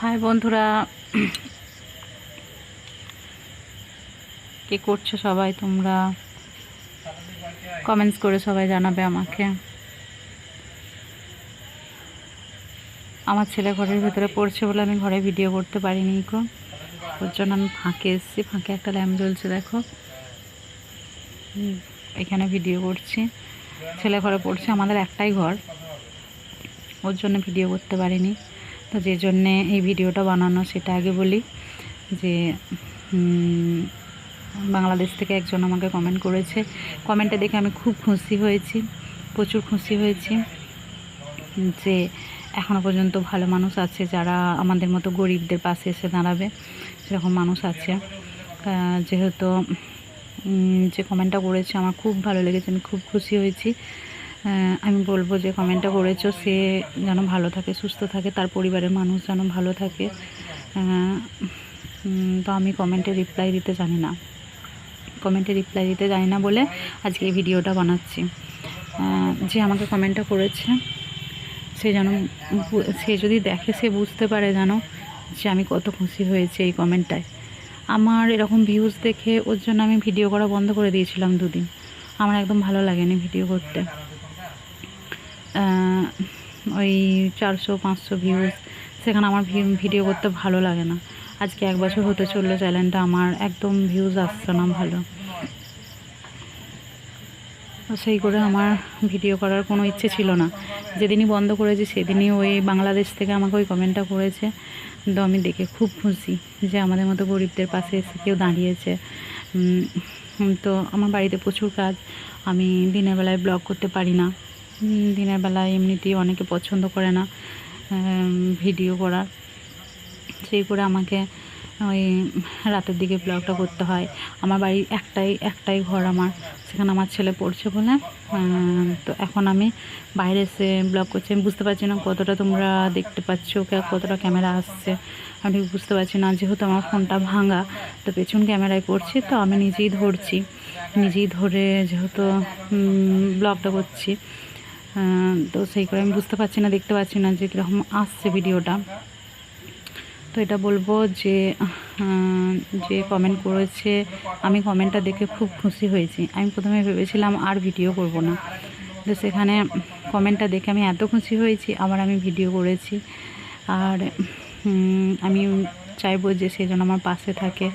High বন্ধুরা। কি করছ সবাই তোমরা? কমেন্টস করে সবাই জানাবে আমাকে। আমার ছেলে ঘরের ভেতরে পড়ছে বলে আমি ঘরে ভিডিও করতে পারিনি কো ওর জন্য আমি ফাঁকে এসেছি, ফাঁকে একটা ল্যাম্প জ্বলছে, দেখো। এখানে ভিডিও করছি। ছেলে ঘরে পড়ছে, আমাদের একটাই ঘর। ওর জন্য ভিডিও করতে পারিনি। তো যে জন্যে এই ভিডিওটা বানানো সেটা আগে বলি যে বাংলাদেশ থেকে একজন আমাকে কমেন্ট করেছে। কমেন্টটা দেখে আমি খুব খুশি হয়েছি, প্রচুর খুশি হয়েছি যে এখনও পর্যন্ত ভালো মানুষ আছে যারা আমাদের মতো গরিবদের পাশে এসে দাঁড়াবে, সেরকম মানুষ আছে। যেহেতু যে কমেন্টটা করেছে আমার খুব ভালো লেগেছে, আমি খুব খুশি হয়েছি। আমি বলব যে কমেন্টটা করেছ, সে যেন ভালো থাকে, সুস্থ থাকে, তার পরিবারের মানুষ যেন ভালো থাকে। তো আমি কমেন্টে রিপ্লাই দিতে জানি না। কমেন্টে রিপ্লাই দিতে জানি না বলে আজকে এই ভিডিওটা বানাচ্ছি। যে আমাকে কমেন্টটা করেছে, সে যেন সে যদি দেখে, সে বুঝতে পারে যেন যে আমি কত খুশি হয়েছি এই কমেন্টটায় আমার এরকম ভিউজ দেখে ওর জন্য আমি ভিডিও করা বন্ধ করে দিয়েছিলাম দুদিন। আমার একদম ভালো লাগেনি ভিডিও করতে। ওই চারশো, পাঁচশো ভিউজ সেখানে আমার ভিডিও করতে ভালো লাগে না। আজকে এক বছর হতে চলল চ্যানেলটা আমার একদম ভিউজ আসছে না ভালো। সেই করে আমার ভিডিও করার কোনো ইচ্ছে ছিল না। যেদিনই বন্ধ করেছি, সেদিনই ওই বাংলাদেশ থেকে আমাকে ওই কমেন্টটা করেছে। তো আমি দেখে খুব খুশি যে আমাদের মতো গরিবদের পাশে এসে কেউ দাঁড়িয়েছে। তো আমার বাড়িতে প্রচুর কাজ। আমি দিনের বেলায় ব্লগ করতে পারি না। দিনের বেলায় এমনিতেই অনেকে পছন্দ করে না ভিডিও করার সেই করে আমাকে ওই রাতের দিকে ব্লগটা করতে হয়। আমার বাড়ি একটাই একটাই ঘর আমার, সেখানে আমার ছেলে পড়ছে বলে তো এখন আমি বাইরে এসে ব্লগ করছি। আমি বুঝতে পারছি না কতটা তোমরা দেখতে পাচ্ছ কতটা ক্যামেরা আসছে। আমি ঠিক বুঝতে পারছি না, যেহেতু আমার ফোনটা ভাঙা, তো পেছন ক্যামেরায় করছি তো আমি নিজেই ধরছি। নিজেই ধরে যেহেতু ব্লগটা করছি। তো সেই করে আমি বুঝতে পারছি না, দেখতে পাচ্ছি না যে কীরকম আসছে ভিডিওটা। তো এটা বলব যে যে কমেন্ট করেছে, আমি কমেন্টটা দেখে খুব খুশি হয়েছি। আমি প্রথমে ভেবেছিলাম আর ভিডিও করব না। তো সেখানে কমেন্টটা দেখে আমি এত খুশি হয়েছি, আবার আমি ভিডিও করেছি। আর আমি চাইব যে সে যেন আমার পাশে থাকে,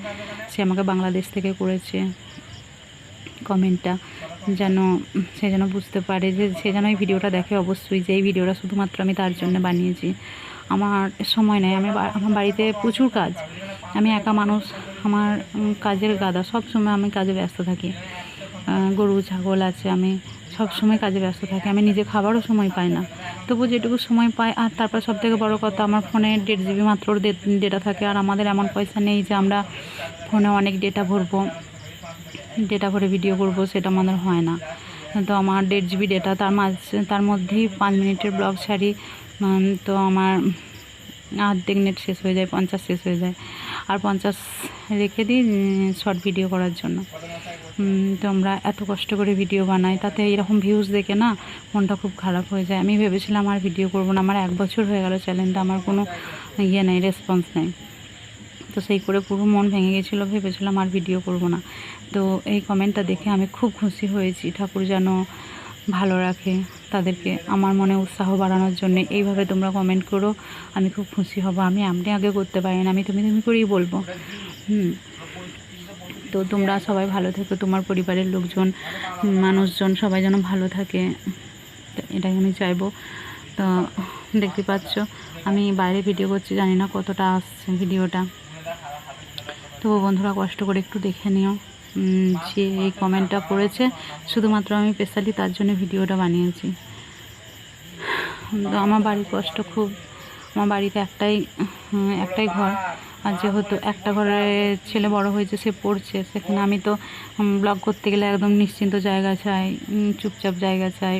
সে আমাকে বাংলাদেশ থেকে করেছে কমেন্টটা যেন, সে যেন বুঝতে পারে যে সে যেন এই ভিডিওটা দেখে অবশ্যই যে এই ভিডিওটা শুধুমাত্র আমি তার জন্য বানিয়েছি। আমার সময় নেই, আমি আমার বাড়িতে প্রচুর কাজ। আমি একা মানুষ, আমার কাজের গাদা সব সময় আমি কাজে ব্যস্ত থাকি। গরু, ছাগল আছে, আমি সব সময় কাজে ব্যস্ত থাকি। আমি নিজে খাবারও সময় পাই না। তবু যেটুকু সময় পাই, আর তারপর সব থেকে বড়ো কথা, আমার ফোনে দেড় জিবি মাত্র ডেটা থাকে, আর আমাদের এমন পয়সা নেই যে আমরা ফোনে অনেক ডেটা ভরবো। ডেটা করে ভিডিও করব, সেটা আমাদের হয় না। তো আমার দেড় জিবি ডেটা তার মাঝে, তার মধ্যেই পাঁচ মিনিটের ব্লগ ছাড়ি তো আমার আর্ধেক নেট শেষ হয়ে যায়, পঞ্চাশ শেষ হয়ে যায়। আর পঞ্চাশ রেখে দিই শর্ট ভিডিও করার জন্য। তো আমরা এত কষ্ট করে ভিডিও বানাই, তাতে এরকম ভিউজ দেখে না মনটা খুব খারাপ হয়ে যায়। আমি ভেবেছিলাম আর ভিডিও করব না, আমার এক বছর হয়ে গেল চ্যানেলটা আমার কোনো ইয়ে নেই রেসপন্স নেই। তো সেই করে পুরো মন ভেঙে গেছিল, ভেবেছিলাম আর ভিডিও করব না। তো এই কমেন্টটা দেখে আমি খুব খুশি হয়েছি। ঠাকুর যেন ভালো রাখে তাদেরকে, আমার মনে উৎসাহ বাড়ানোর জন্য। এইভাবে তোমরা কমেন্ট করো, আমি খুব খুশি হব। আমি আপনি আগে করতে পারি না, আমি তুমি তুমি করেই বলব। হুম। তো তোমরা সবাই ভালো থেকো, তোমার পরিবারের লোকজন, মানুষজন সবাই যেন ভালো থাকে। এটাই আমি চাইব। তো দেখতে পাচ্ছ, আমি বাইরে ভিডিও করছি, জানি না কতটা আসছে ভিডিওটা তবু বন্ধুরা কষ্ট করে একটু দেখে নিও যে এই কমেন্টটা করেছে শুধুমাত্র আমি স্পেশালি তার জন্য ভিডিওটা বানিয়েছি। তো আমার বাড়ির কষ্ট খুব, আমার বাড়িতে একটাই একটাই ঘর। আর যেহেতু একটা ঘরে ছেলে বড় হয়েছে, সে পড়ছে, সেখানে আমি তো ব্লগ করতে গেলে একদম নিশ্চিন্ত জায়গা চাই চুপচাপ জায়গা চাই।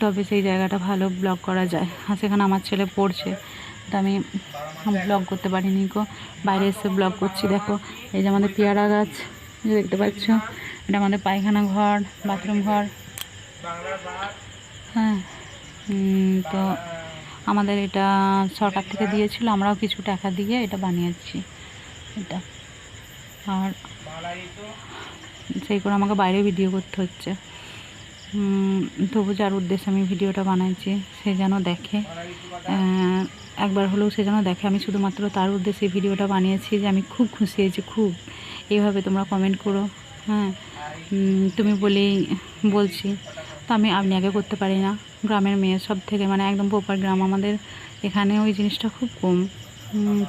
তবে সেই জায়গাটা ভালো ব্লগ করা যায়। আর সেখানে আমার ছেলে পড়ছে। তো আমি ব্লগ করতে পারিনি গো। বাইরে এসে ব্লগ করছি, দেখো। এই যে আমাদের পেয়ারা গাছ দেখতে পাচ্ছ? এটা আমাদের পায়খানা ঘর, বাথরুম ঘর। হ্যাঁ তো আমাদের এটা সরকার থেকে দিয়েছিল, আমরাও কিছু টাকা দিয়ে এটা বানিয়েছি। এটা। আর সেই করে আমাকে বাইরে ভিডিও করতে হচ্ছে। তবু যার উদ্দেশ্যে আমি ভিডিওটা বানাইছি, সে যেন দেখে। একবার হলেও সে যেন দেখে। আমি শুধুমাত্র তার উদ্দেশ্যে ভিডিওটা বানিয়েছি যে আমি খুব খুশি হয়েছি, খুব। এইভাবে তোমরা কমেন্ট করো হ্যাঁ। তুমি বলেই বলছি। তো আমি আপনি আগে করতে পারি না। গ্রামের মেয়ে সব থেকে মানে একদম পোপার গ্রাম। আমাদের এখানে ওই জিনিসটা খুব কম।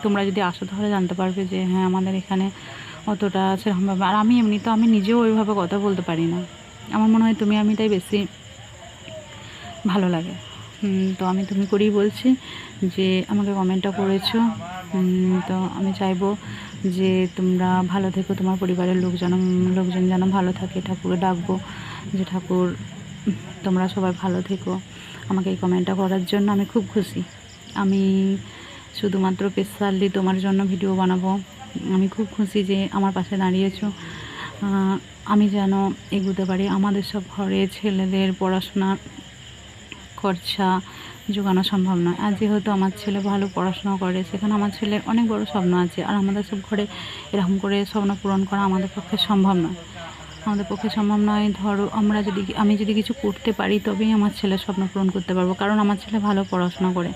তোমরা যদি আসো তাহলে জানতে পারবে যে হ্যাঁ আমাদের এখানে অতটা সেরকমভাবে। আর আমি এমনি তো আমি নিজেও ওইভাবে কথা বলতে পারি না। আমার মনে হয় তুমি আমিটাই বেশি ভালো লাগে। তো আমি তুমি করেই বলছি যে আমাকে কমেন্টটা করেছ। তো আমি চাইব যে তোমরা ভালো থেকো, তোমার পরিবারের লোকজন লোকজন যেন ভালো থাকে। ঠাকুরকে ডাকবো যে, ঠাকুর, তোমরা সবাই ভালো থেকো। আমাকে এই কমেন্টটা করার জন্য আমি খুব খুশি। আমি শুধুমাত্র স্পেশালি তোমার জন্য ভিডিও বানাবো। আমি খুব খুশি যে আমার পাশে দাঁড়িয়েছো। আমি যেন এগোতে পারি। আমাদের সব ঘরে ছেলেদের পড়াশোনা খরচা জোগানো সম্ভব নয়। আর যেহেতু আমার ছেলে ভালো পড়াশোনা করে, সেখানে আমার ছেলের অনেক বড় স্বপ্ন আছে। আর আমাদের সব ঘরে এরকম করে স্বপ্ন পূরণ করা আমাদের পক্ষে সম্ভব নয়। আমাদের পক্ষে সম্ভব নয়। ধরো, আমরা যদি আমি যদি কিছু করতে পারি, তবেই আমার ছেলের স্বপ্ন পূরণ করতে পারব। কারণ আমার ছেলে ভালো পড়াশোনা করে।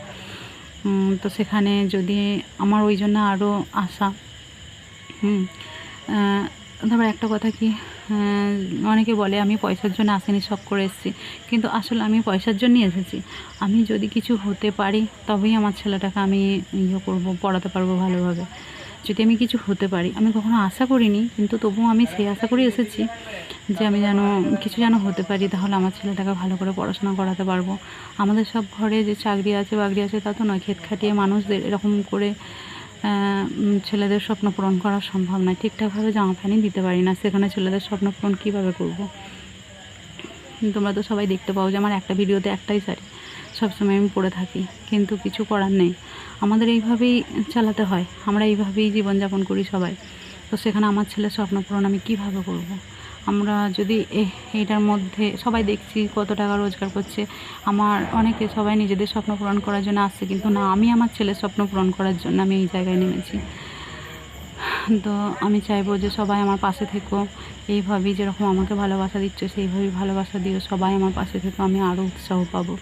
তো সেখানে যদি আমার ওই জন্য আরও আশা, হুম তারপর একটা কথা কি অনেকে বলে আমি পয়সার জন্য আসেনি, শখ করে এসেছি। কিন্তু আসলে আমি পয়সার জন্যই এসেছি। আমি যদি কিছু হতে পারি, তবেই আমার ছেলেটাকে আমি ইয়ে করব, পড়াতে পারব ভালোভাবে। যদি আমি কিছু হতে পারি, আমি কখনো আশা করিনি, কিন্তু তবুও আমি সেই আশা করে এসেছি যে আমি যেন কিছু যেন হতে পারি, তাহলে আমার ছেলেটাকে ভালো করে পড়াশোনা করাতে পারব। আমাদের সব ঘরে যে চাকরি আছে, বাকরি আছে, তা তো নয়। ক্ষেত খাটিয়ে মানুষদের এরকম করে ছেলেদের স্বপ্ন পূরণ করা সম্ভব নয়। ঠিকঠাকভাবে জামা প্যান্টই দিতে পারি না। সেখানে ছেলেদের স্বপ্ন পূরণ কীভাবে করব? তোমরা তো সবাই দেখতে পাও যে আমার একটা ভিডিওতে একটাই শাড়ি। সবসময় আমি পরে থাকি, কিন্তু কিছু করার নেই। আমাদের এইভাবেই চালাতে হয়। আমরা এইভাবেই জীবনযাপন করি সবাই। তো সেখানে আমার ছেলের স্বপ্ন পূরণ আমি কীভাবে করব। আমরা যদি এইটার মধ্যে সবাই দেখছি কত টাকা রোজগার করছে। আমার অনেকে সবাই নিজেদের স্বপ্ন পূরণ করার জন্য আসছে, কিন্তু না, আমি আমার ছেলের স্বপ্ন পূরণ করার জন্য আমি এই জায়গায় নেমেছি। তো আমি চাইব যে সবাই আমার পাশে থেকো, এইভাবেই যেরকম আমাকে ভালোবাসা দিচ্ছ, সেইভাবেই ভালোবাসা দিও সবাই আমার পাশে থেকো, আমি আরও উৎসাহ পাবো।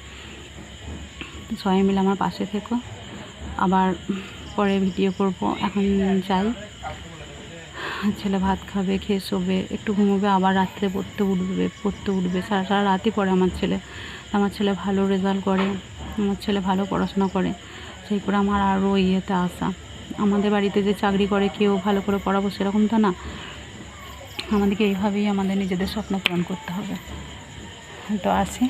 সবাই মিলে আমার পাশে থেকো। আবার পরে ভিডিও করব, এখন যাই। ছেলে ভাত খাবে, খেয়ে শোবে, একটু ঘুমোবে, আবার রাত্রে পড়তে উঠবে পড়তে উঠবে। সারা সারা রাতই পড়ে আমার ছেলে। আমার ছেলে ভালো রেজাল্ট করে, আমার ছেলে ভালো পড়াশোনা করে। সেই করে আমার আরও ইয়েতে আসা। আমাদের বাড়িতে যে চাকরি করে, কেউ ভালো করে পড়াবো সেরকম তো না। আমাদেরকে এইভাবেই আমাদের নিজেদের স্বপ্ন পূরণ করতে হবে। তো আসি